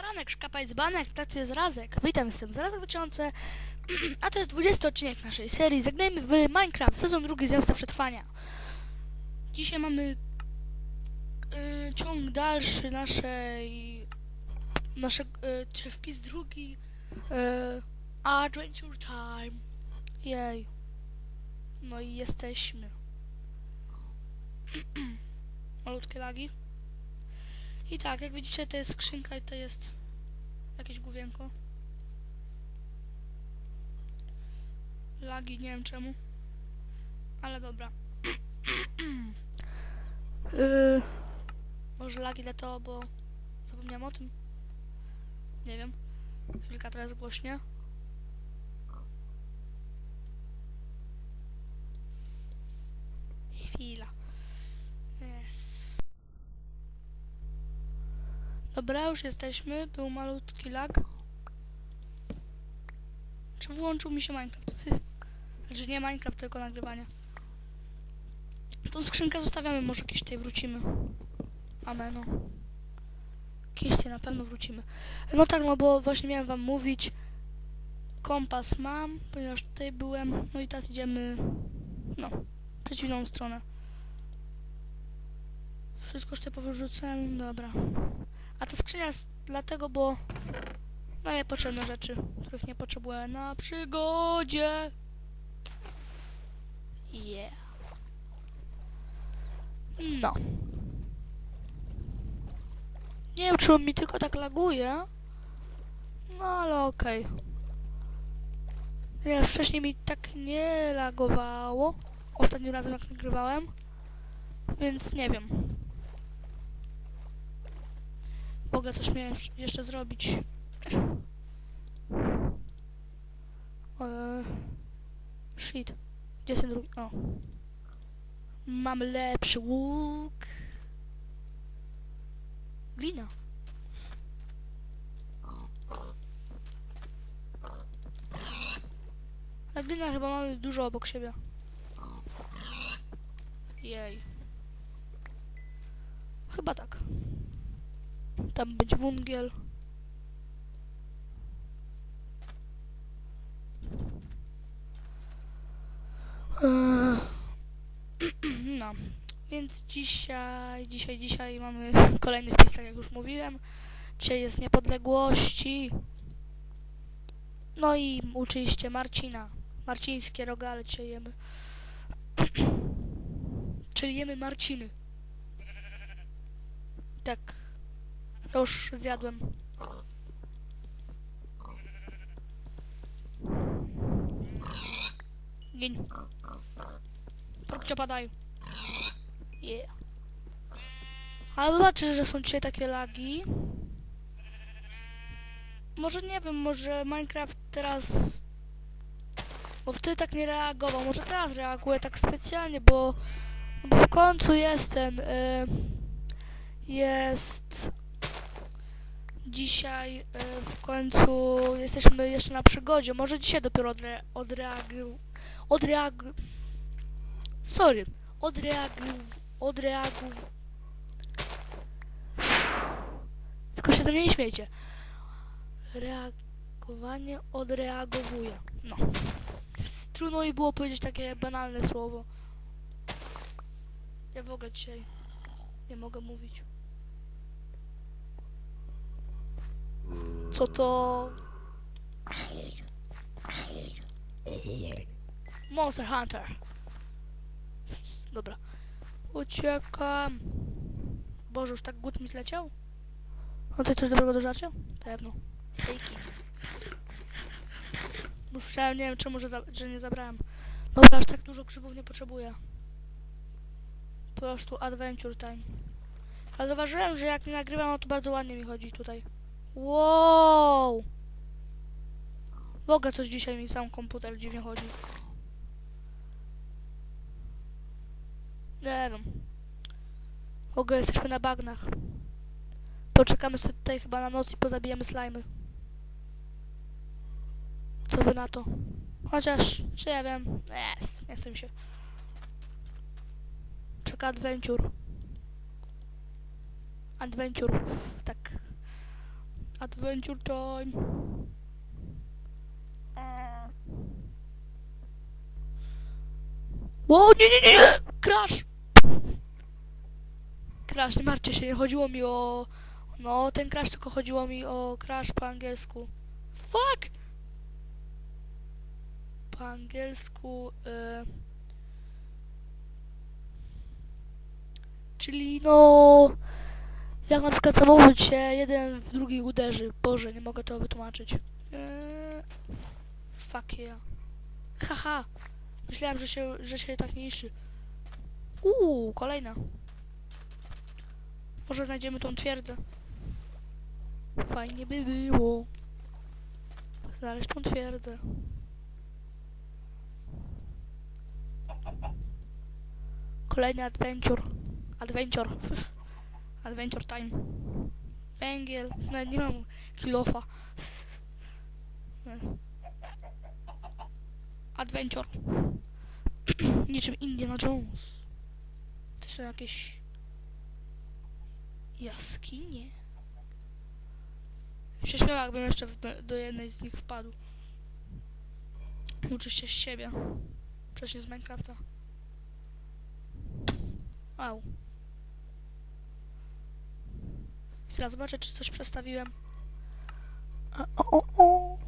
baranek, szkapa jest banek, to jest Razek. Witam, jestem Zarazek 2000, a to jest 20 odcinek naszej serii. Zagnajmy w Minecraft, sezon drugi, zemsta przetrwania. Dzisiaj mamy y, ciąg dalszy naszej, nasze, y, czy wpis drugi, y, Adventure Time. Jej. No i jesteśmy. Malutkie lagi. I tak, jak widzicie, to jest skrzynka i to jest jakieś główienko. Lagi, nie wiem czemu. Ale dobra. yy, może lagi to, bo zapomniałem o tym. Nie wiem. Chwilka teraz głośnie. Chwila. Jest. Dobra, już jesteśmy. Był malutki lag. Czy włączył mi się Minecraft? Znaczy nie Minecraft, tylko nagrywanie. Tą skrzynkę zostawiamy, może kiedyś tutaj wrócimy. Ameno. Kiedyś tutaj na pewno wrócimy. No tak, no bo właśnie miałem wam mówić. Kompas mam, ponieważ tutaj byłem. No i teraz idziemy, no, w przeciwną stronę. Wszystko tutaj powyrzucałem, dobra. A ta skrzynia jest dlatego, bo no niepotrzebne rzeczy, których nie potrzebuję na przygodzie. Yeah. No. Nie wiem, czy on mi tylko tak laguje. No ale okej. Okay. wcześniej mi tak nie lagowało. Ostatnim razem jak nagrywałem. Więc nie wiem. Mogę coś miałem jeszcze zrobić. Eee, shit. Gdzie jest ten drugi? O. Mam lepszy łuk. Glina. Ale glina chyba mamy dużo obok siebie. Jej. Chyba tak. Tam być wungiel. Eee, No, więc dzisiaj, dzisiaj, dzisiaj mamy kolejny wpis, tak jak już mówiłem. Dzisiaj jest niepodległości. No i oczywiście Marcina. Marcińskie rogale dzisiaj jemy. Czyli jemy Marciny. Tak. Już zjadłem. Gin. Próbcie padają. Yeah. Ale zobaczysz, że są dzisiaj takie lagi. Może nie wiem, może Minecraft teraz... Bo wtedy tak nie reagował. Może teraz reaguje tak specjalnie, bo... Bo w końcu jest ten... Y, jest... Dzisiaj y, w końcu jesteśmy jeszcze na przygodzie. Może dzisiaj dopiero odre odreagują. Odreag... Sorry. Odreagów... Odreagów... Tylko się ze mnie nie śmiejcie. Reagowanie odreagowuje. No. Trudno mi było powiedzieć takie banalne słowo. Ja w ogóle dzisiaj nie mogę mówić. Co to? Monster Hunter. Dobra. Uciekam. Boże, już tak głód mi zleciał? A tutaj coś dobrego do żarcia? Pewno. Stejki. Już chciałem, nie wiem czemu, że, za, że nie zabrałem. Dobra, aż tak dużo grzybów nie potrzebuję. Po prostu adventure time. Ale zauważyłem, że jak nie nagrywam, to bardzo ładnie mi chodzi tutaj. Wow! W ogóle coś dzisiaj mi sam komputer dziwnie chodzi. Nie wiem. W ogóle jesteśmy na bagnach. Poczekamy sobie tutaj chyba na noc i pozabijemy slajmy. Co wy na to? Chociaż, czy ja wiem? Yes, nie chcę mi się. Czeka adventure. Adventure, tak. Adventure time. O, nie, nie, nie, nie! Crash! Crash, nie martwcie się, nie chodziło mi o... No, ten crash, tylko chodziło mi o crash po angielsku. Fuck! Po angielsku... Y... Czyli no... Jak na przykład samochód się jeden w drugi uderzy. Boże, nie mogę to wytłumaczyć. Eee, fuck yeah. Haha. Myślałem, że się, że się tak nie niszczy. Uuu, kolejna. Może znajdziemy tą twierdzę. Fajnie by było. Znaleźć tą twierdzę. Kolejny adventure. Adventure. Adventure time. Węgiel. Nawet nie mam kilofa. Adventure. Niczym Indiana Jones. To są jakieś jaskinie. Się śmiał, jakbym jeszcze do, jednej z nich wpadł. Uczysz się z siebie. Przecież z Minecrafta. Au. Chwila, zobaczę, czy coś przestawiłem. O, o, o.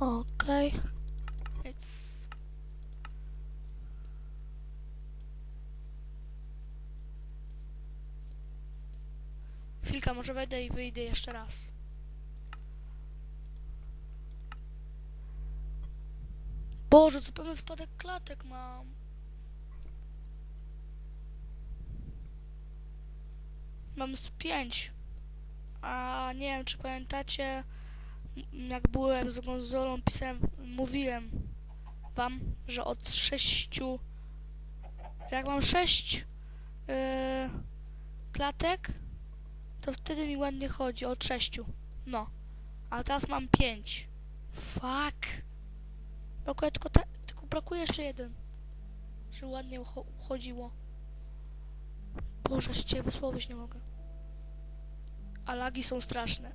Okej. It's... Chwilka, może wejdę i wyjdę jeszcze raz. Boże, zupełny spadek klatek mam. Mam z pięć. A nie wiem, czy pamiętacie, jak byłem z Gonzolą, pisałem, mówiłem wam, że od sześciu, jak mam sześć yy, klatek, to wtedy mi ładnie chodzi, od sześciu. No. A teraz mam pięć. Fuck. Brakuje tylko, te, tylko brakuje jeszcze jeden. Żeby ładnie ucho- uchodziło. Boże, cię wysłowić nie mogę. A lagi są straszne.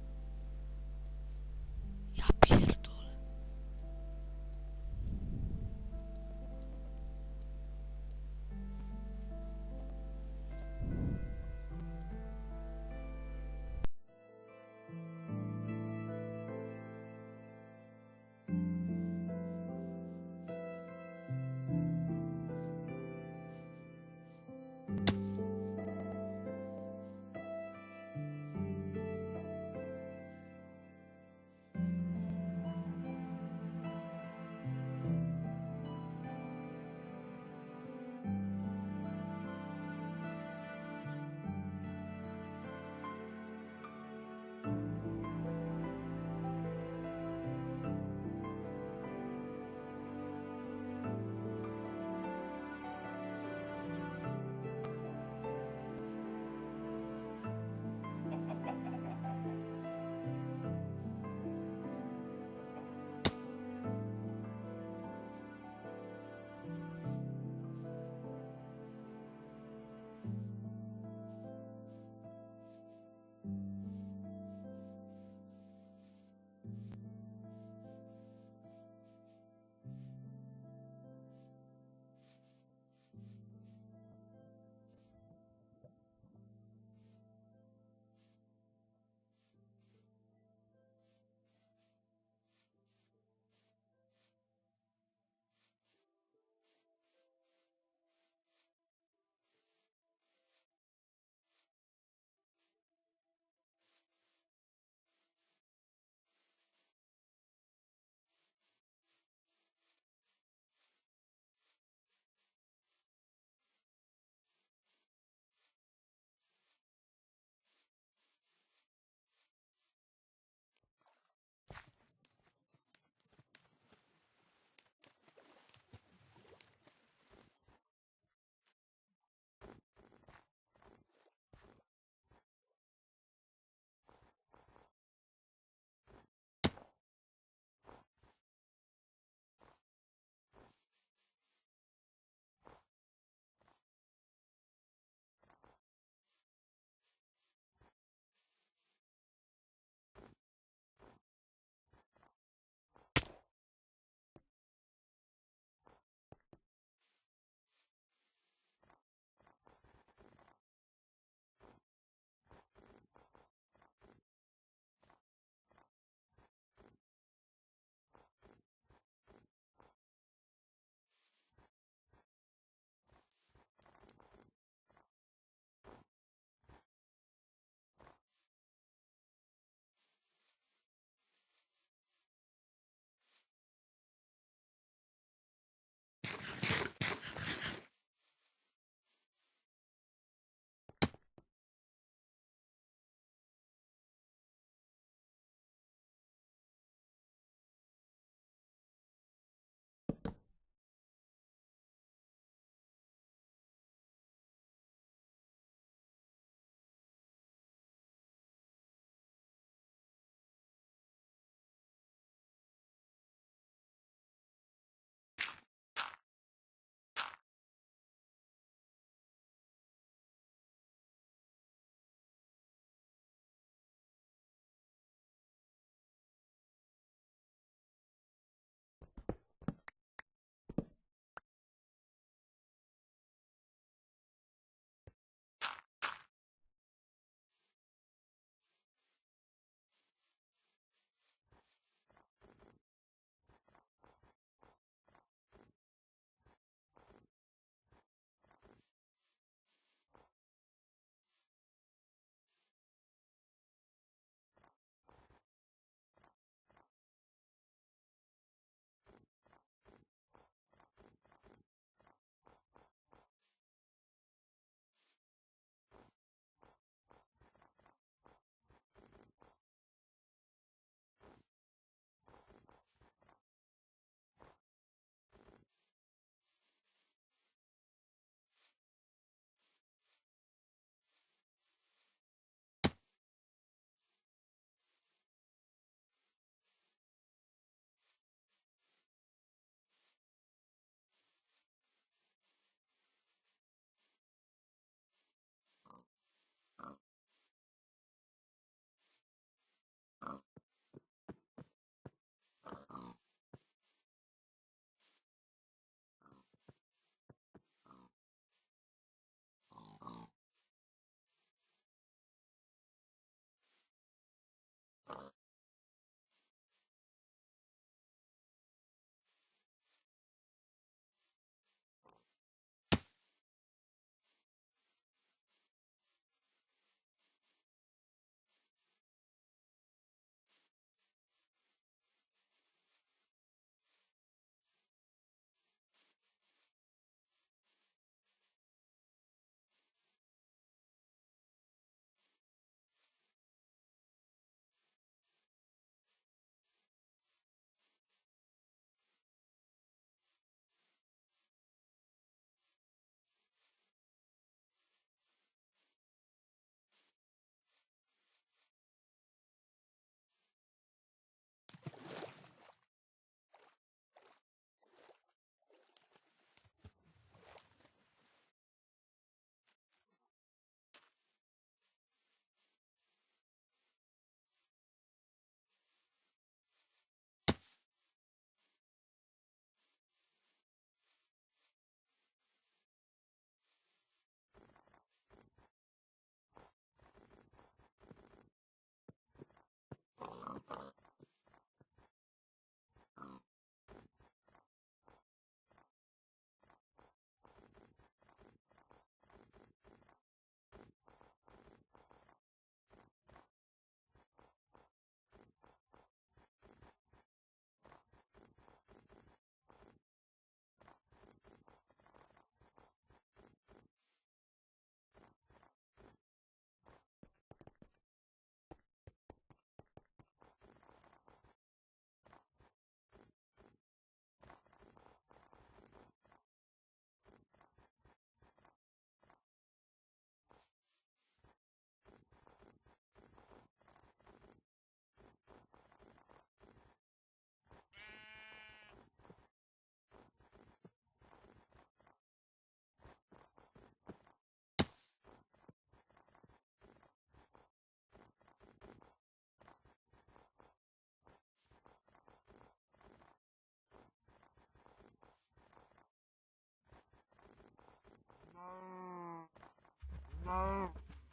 Não.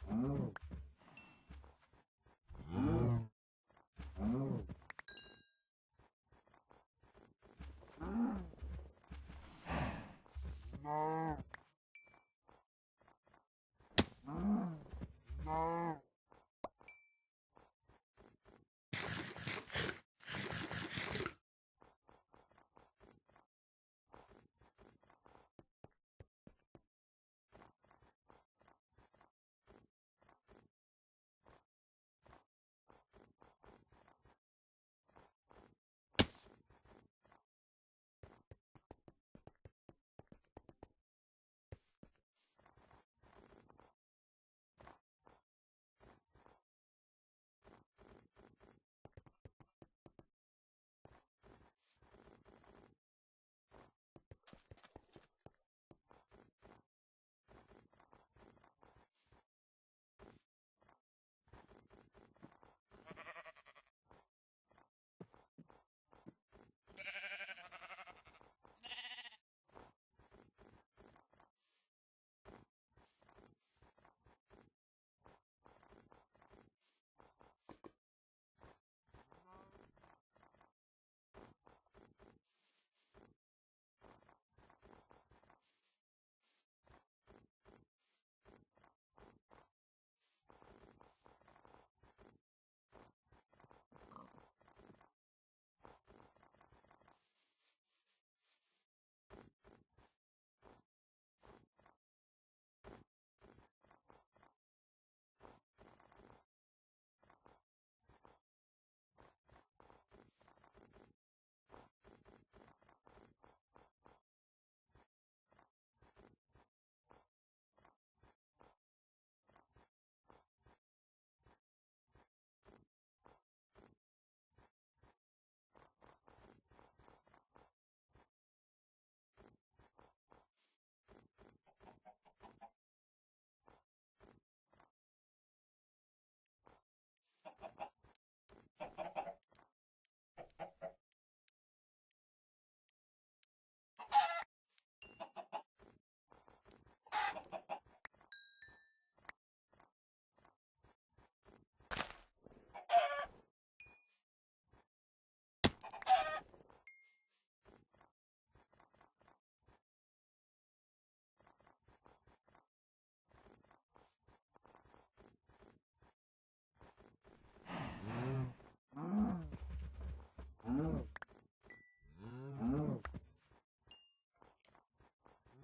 Não.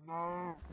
No.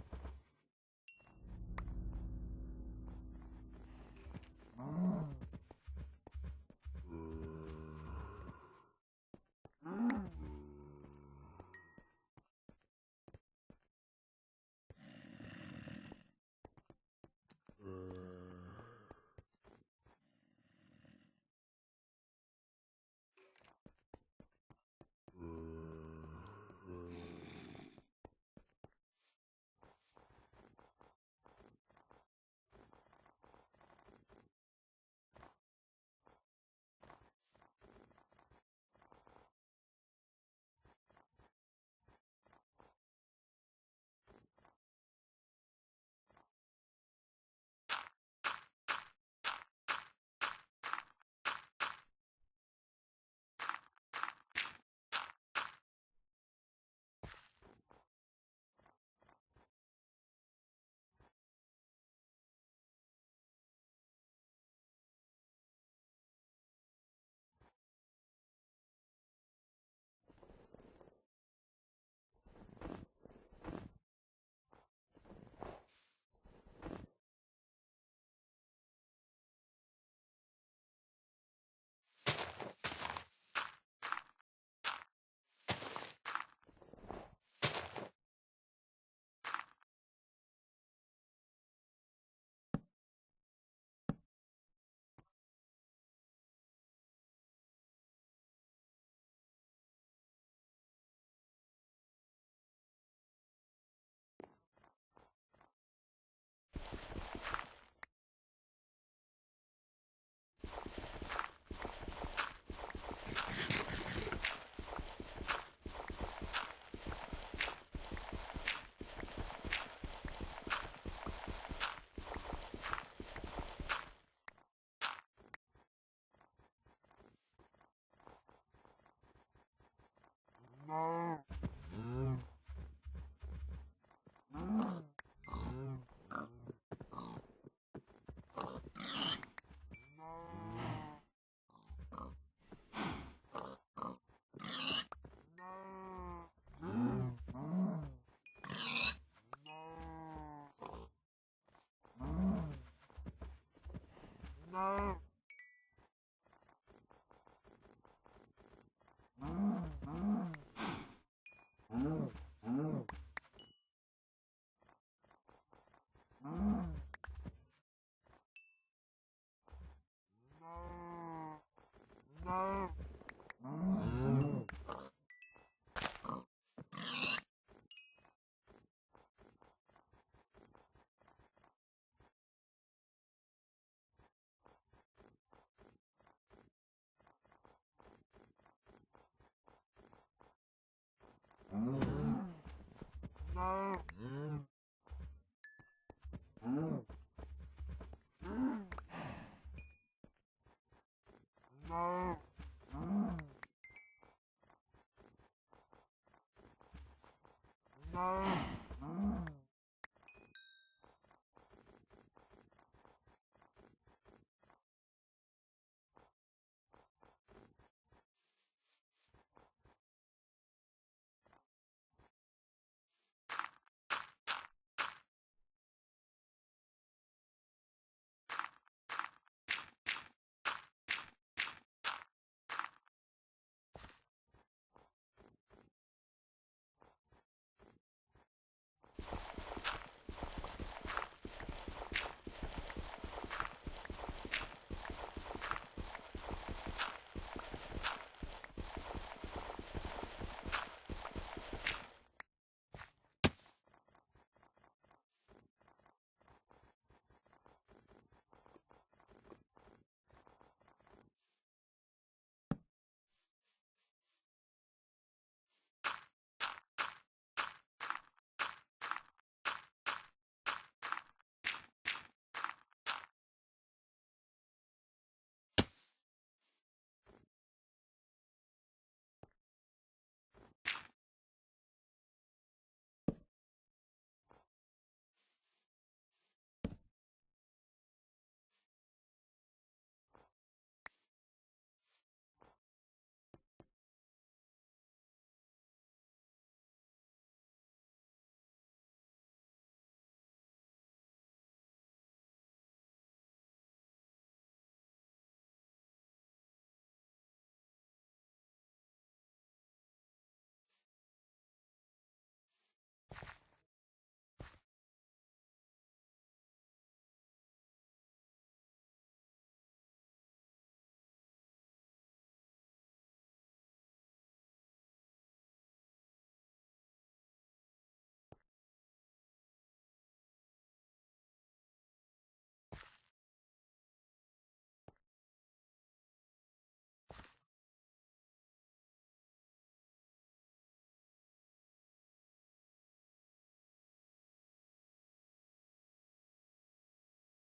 No.